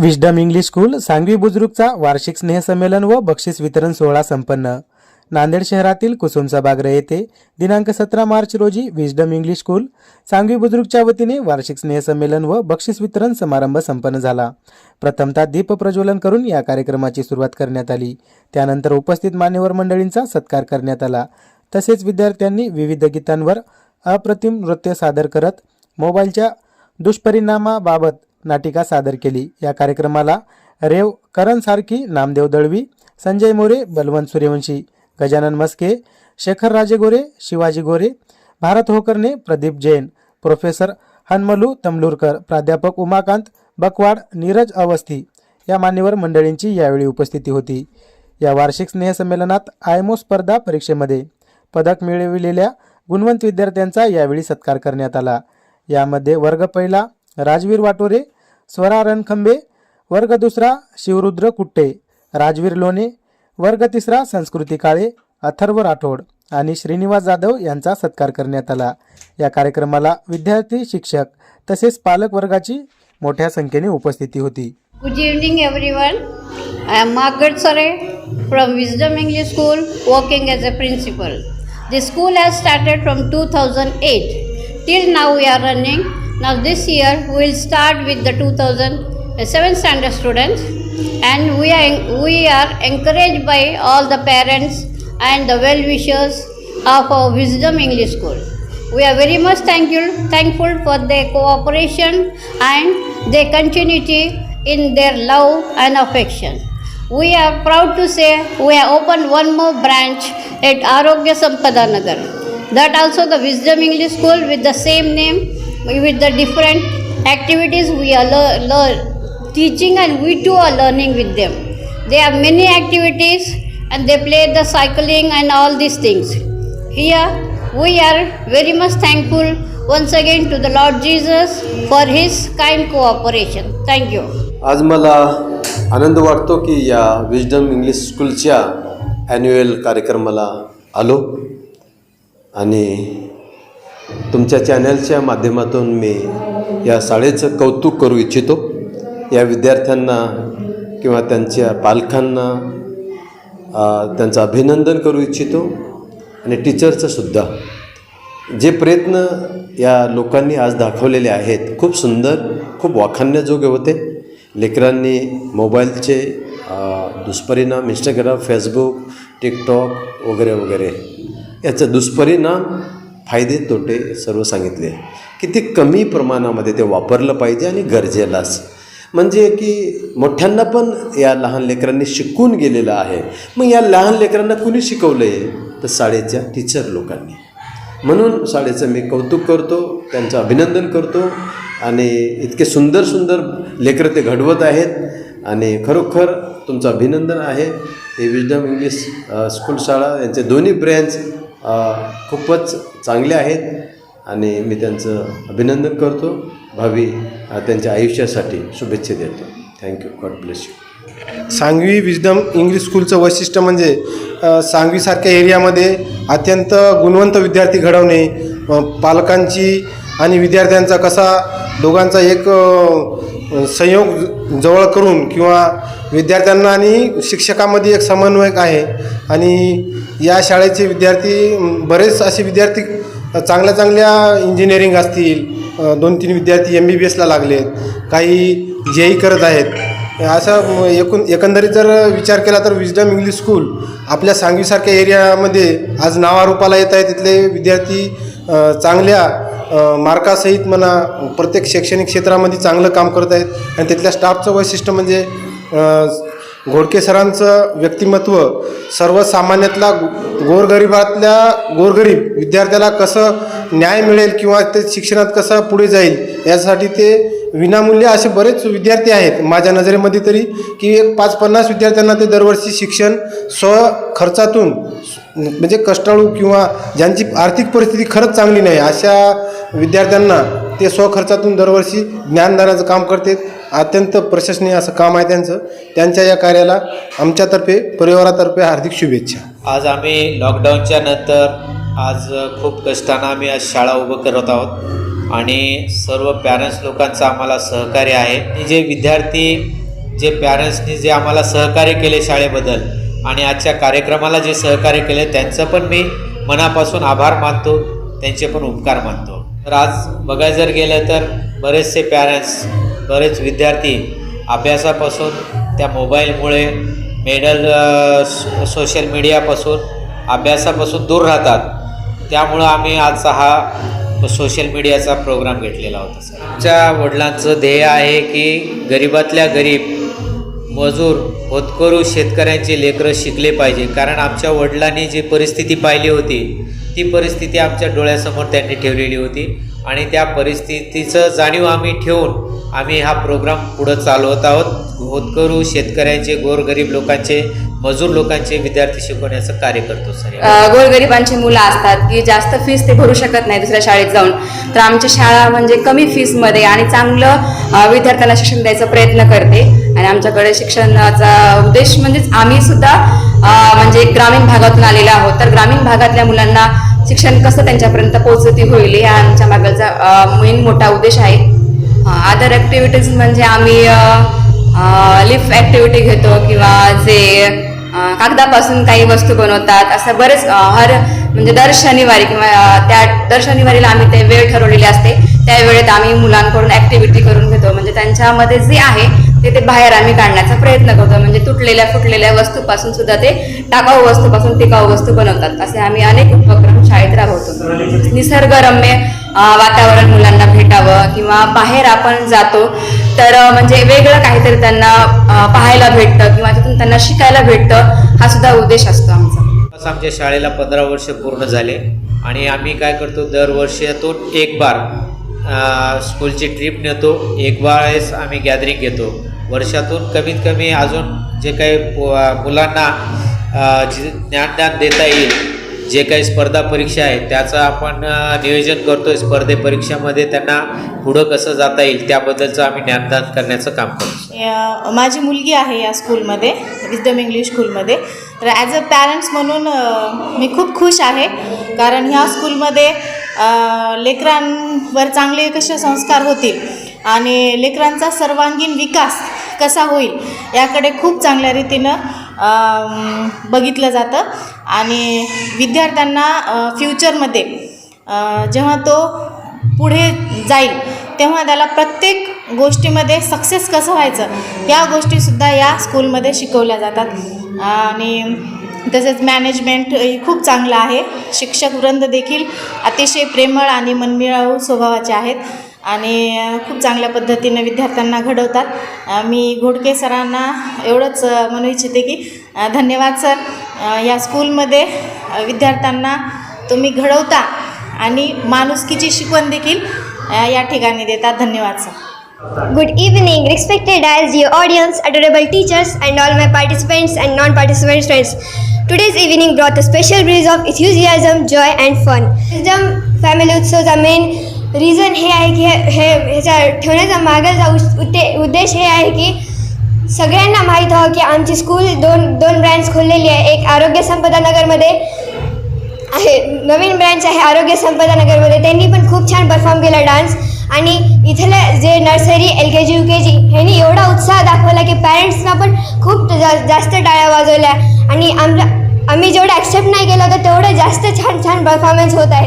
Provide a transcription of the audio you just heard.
Wisdom English school Sangvi बुजुर्गचा वार्षिक स्नेहसंमेलन व बक्षीस वितरण सोहळा संपन्न. नांदेड शहरातील कुसुम सभागृह येथे दिनांक सतरा मार्च रोजी विजडम इंग्लिश स्कूल सांगवी बुजुर्गच्या वतीने वार्षिक स्नेहसंमेलन व बक्षीस वितरण समारंभ संपन्न झाला. प्रथमतः दीप प्रज्वलन करून या कार्यक्रमाची सुरुवात करण्यात आली. त्यानंतर उपस्थित मान्यवर मंडळींचा सत्कार करण्यात आला. तसेच विद्यार्थ्यांनी विविध गीतांवर अप्रतिम नृत्य सादर करत मोबाईलच्या दुष्परिणामाबाबत नाटिका सादर केली. या कार्यक्रमाला रेव करण सारखी नामदेव दळवी संजय मोरे बलवंत सूर्यवंशी गजानन मस्के शेखर राजे गोरे शिवाजी गोरे भारत होकरने प्रदीप जैन प्रोफेसर हनमलू तमलूरकर प्राध्यापक उमाकांत बकवाड नीरज अवस्थी या मान्यवर मंडळींची यावेळी उपस्थिती होती. या वार्षिक स्नेहसंमेलनात आयमो स्पर्धा परीक्षेमध्ये पदक मिळविलेल्या गुणवंत विद्यार्थ्यांचा यावेळी सत्कार करण्यात आला. यामध्ये वर्ग पहिला राजवीर वाटोरे स्वरा रणखंबे वर्ग दुसरा शिवरुद्र कुट्टे राजवीर लोणे वर्ग तिसरा संस्कृती काळे अथर्व राठोड आणि श्रीनिवास जाधव यांचा सत्कार करण्यात आला. या कार्यक्रमाला विद्यार्थी शिक्षक तसेच पालक वर्गाची मोठ्या संख्येने उपस्थिती होती. Good evening every one I am Magad Sare from Wisdom English school working as a principal the school has started from two thousand eight till now we are running Now, this year, we will start with the 2007 standard students, and we are we are encouraged by all the parents and the well wishers of our Wisdom English School. We are very much thankful, thankful for their cooperation and their continuity in their love and affection. We are proud to say we have opened one more branch at Arogya Sampada Nagar. That also the Wisdom English School with the same name, with the different activities we are lear- lear- teaching and we too are learning with them. They have many activities and they play the cycling and all these things. Here we are very much thankful once again to the Lord Jesus for his kind cooperation. Thank you. आज मला आनंद वाटतो की या wisdom English स्कूलच्या annual कार्यक्रमाला आलो आणि तुमच्या चॅनलच्या माध्यमातून मी या शाळेचं कौतुक करू इच्छितो. या विद्यार्थ्यांना किंवा त्यांच्या पालकांना त्यांचं अभिनंदन करू इच्छितो आणि टीचरचंसुद्धा जे प्रयत्न या लोकांनी आज दाखवलेले आहेत खूप सुंदर खूप वाखाणण्याजोगे होते. लेकरांनी मोबाईलचे दुष्परिणाम इंस्टाग्राम फेसबुक टिकटॉक वगैरे वगैरे याचं दुष्परिणाम फायदे तोटे सर्व सांगितले. किती कमी प्रमाणामध्ये ते वापरलं पाहिजे आणि गरजेलाच. म्हणजे की मोठ्यांना पण या लहान लेकरांनी शिकून गेलेलं आहे. मग या लहान लेकरांना कुणी शिकवलं आहे तर शाळेच्या टीचर लोकांनी. म्हणून शाळेचं मी कौतुक करतो त्यांचं अभिनंदन करतो आणि इतके सुंदर सुंदर लेकरं ते घडवत आहेत आणि खरोखर तुमचं अभिनंदन आहे. हे विजडम इंग्लिश स्कूल शाळा यांचे दोन्ही ब्रँच खूपच चांगले आहेत आणि मी त्यांचं अभिनंदन करतो. भावी त्यांच्या आयुष्यासाठी शुभेच्छा देतो. Thank you God bless you Sangvi Wisdom English स्कूलचं वैशिष्ट्य म्हणजे सांगवीसारख्या एरियामध्ये अत्यंत गुणवंत विद्यार्थी घडवणे पालकांची आणि विद्यार्थ्यांचा कसा दोघांचा एक संयोग जवळ करून किंवा विद्यार्थ्यांना आणि शिक्षकामध्ये एक समन्वयक आहे. आणि या शाळेचे विद्यार्थी बरेच असे विद्यार्थी चांगल्या चांगल्या इंजिनिअरिंग असतील. दोन तीन विद्यार्थी एम बी बी एसला लागलेत. काही जे ई करत आहेत. असं एकूण एकंदरीत जर विचार केला तर विजडम इंग्लिश स्कूल आपल्या सांगवीसारख्या एरियामध्ये आज नावारूपाला येत आहे. तिथले विद्यार्थी चांगल्या मार्कासहित म्हणा प्रत्येक शैक्षणिक क्षेत्रामध्ये चांगलं काम करत आहेत. आणि तिथल्या स्टाफचं वैशिष्ट्य म्हणजे घोडके सरांचं व्यक्तिमत्व सर्वसामान्यातला गोरगरिबातल्या गोरगरीब विद्यार्थ्याला कसं न्याय मिळेल किंवा ते शिक्षणात कसं पुढे जाईल यासाठी ते विनामूल्य असे बरेच विद्यार्थी आहेत. माझ्या नजरेमध्ये तरी की एक पाच पन्नास विद्यार्थ्यांना ते दरवर्षी शिक्षण स्व खर्चातून म्हणजे कष्टाळू किंवा ज्यांची आर्थिक परिस्थिती खरंच चांगली नाही अशा विद्यार्थ्यांना ते स्वखर्चातून दरवर्षी ज्ञानदानाचं काम करते. अत्यंत प्रशंसनीय असं काम आहे त्यांचं. त्यांच्या या कार्याला आमच्यातर्फे परिवारातर्फे हार्दिक शुभेच्छा. आज आम्ही लॉकडाऊनच्या नंतर आज खूप कष्टानं आम्ही आज शाळा उभं करत आहोत. आणि सर्व पॅरेंट्स लोकांचं आम्हाला सहकार्य आहे. जे विद्यार्थी जे पॅरेंट्सनी जे आम्हाला सहकार्य केले शाळेबद्दल आणि आजच्या कार्यक्रमाला जे सहकार्य केले त्यांचं पण मी मनापासून आभार मानतो त्यांचे पण उपकार मानतो. तर आज बघायला जर गेलं तर बरेचसे पॅरेंट्स बरेच विद्यार्थी अभ्यासापासून त्या मोबाईलमुळे मेडल सोशल मीडियापासून अभ्यासापासून दूर राहतात. त्यामुळं आम्ही आजचा हा सोशल मीडियाचा प्रोग्राम घेतलेला होता सर. आमच्या वडिलांचं ध्येय आहे की गरिबातल्या गरीब मजूर होतकरू शेतकऱ्यांचे लेकरं शिकले पाहिजे. कारण आमच्या वडिलांनी जी परिस्थिती पाहिली होती ती परिस्थिती आमच्या डोळ्यासमोर त्यांनी ठेवलेली होती. आणि त्या परिस्थितीचं जाणीव आम्ही ठेवून आम्ही हा प्रोग्राम पुढं चालवत आहोत. होतकरू शेतकऱ्यांचे गोरगरीब लोकांचे मजूर लोकांचे विद्यार्थी शिकवण्याचं कार्य करतो सर. या गोरगरिबांची मुलं असतात की जास्त फीस ते भरू शकत नाही दुसऱ्या शाळेत जाऊन. तर आमची शाळा म्हणजे कमी फीसमध्ये आणि चांगलं विद्यार्थ्यांना शिक्षण द्यायचा प्रयत्न करते. आणि आमच्याकडे शिक्षणाचा उद्देश म्हणजेच आम्ही सुद्धा म्हणजे ग्रामीण भागातून आलेलो आहोत. तर ग्रामीण भागातल्या मुलांना शिक्षण कसं त्यांच्यापर्यंत पोहोचती होईल हा आमच्या मागचा मेन मोठा उद्देश आहे. अदर ॲक्टिव्हिटीज म्हणजे आम्ही लिफ्ट ॲक्टिव्हिटी घेतो किंवा जे कागदापासून काही वस्तू बनवतात. असं बरेच हर म्हणजे दर शनिवारी किंवा त्या दर शनिवारीला आम्ही ते वेळ ठरवलेली असते. त्यावेळेत आम्ही मुलांकडून ॲक्टिव्हिटी करून घेतो. म्हणजे त्यांच्यामध्ये जे आहे ते ते बाहेर आम्ही काढण्याचा प्रयत्न करतो. म्हणजे तुटलेल्या फुटलेल्या वस्तूपासून सुद्धा ते टाकाऊ वस्तूपासून टिकाऊ वस्तू बनवतात. असे आम्ही अनेक उपक्रम शाळेत राबवतो. निसर्गरम्य वातावरण मुलांना भेटावं किंवा बाहेर आपण जातो तर म्हणजे वेगळं काहीतरी त्यांना पाहायला भेटतं किंवा तिथून त्यांना शिकायला भेटतं हा सुद्धा उद्देश असतो आमचा. बस आमच्या शाळेला पंधरा वर्ष पूर्ण झाले आणि आम्ही काय करतो दरवर्षातून एक बार स्कूलची ट्रिप नेतो. एक वेळेस आम्ही गॅदरिंग घेतो. वर्षातून कमीत कमी अजून जे काही मुलांना अ, ज्ञान ज्ञानदान देता येईल जे काही स्पर्धा परीक्षा आहेत त्याचं आपण नियोजन करतो स्पर्धे परीक्षामध्ये त्यांना पुढं कसं जाता येईल त्याबद्दलचं आम्ही ज्ञानदान करण्याचं काम करतो. माझी मुलगी आहे या स्कूलमध्ये विजडम इंग्लिश स्कूलमध्ये. तर ॲज अ पॅरेंट्स म्हणून मी खूप खुश आहे. कारण ह्या स्कूलमध्ये लेकरांवर चांगले कसे संस्कार होतील आणि लेकरांचा सर्वांगीण विकास कसा होईल याकडे खूप चांगल्या रीतीनं बघितलं जातं. आणि विद्यार्थ्यांना फ्युचरमध्ये जेव्हा तो पुढे जाईल तेव्हा त्याला प्रत्येक गोष्टीमध्ये सक्सेस कसं व्हायचं या गोष्टीसुद्धा या स्कूलमध्ये शिकवल्या जातात. आणि तसेच मॅनेजमेंट खूप चांगलं आहे. शिक्षक वृंद देखील अतिशय प्रेमळ आणि मनमिळावू स्वभावाचे आहेत आणि खूप चांगल्या पद्धतीनं विद्यार्थ्यांना घडवतात. मी घोडके सरांना एवढंच म्हणू इच्छिते की धन्यवाद सर. या स्कूलमध्ये विद्यार्थ्यांना तुम्ही घडवता आणि माणुसकीची शिकवण देखील या ठिकाणी देतात. धन्यवाद sir. Good evening, respected as your audience, adorable teachers, and all my participants and non-participant friends. Today's evening brought a special breeze of enthusiasm, joy, and fun. Wisdom Family उत्सवचा मेन रिझन हे आहे की हे हे ह्याचा ठेवण्याचा मागाचा उद्दे उद्देश हे आहे की सगळ्यांना माहीत हवं की आमची स्कूल दोन दोन ब्रँच खोललेली आहे एक आरोग्य संपदा नगरमध्ये आहे नवीन ब्रँच आहे आरोग्य संपदा नगरमध्ये त्यांनी पण खूप छान परफॉर्म केला डान्स आणि इथले जे nursery L K G U K G ह्यांनी एवढा उत्साह दाखवला की पॅरेंट्सना पण खूप जा जास्त टाळ्या वाजवल्या. आणि आमच्या आम्ही जेवढं ॲक्सेप्ट नाही केलं होतं तेवढं जास्त छान छान परफॉर्मन्स होत आहे.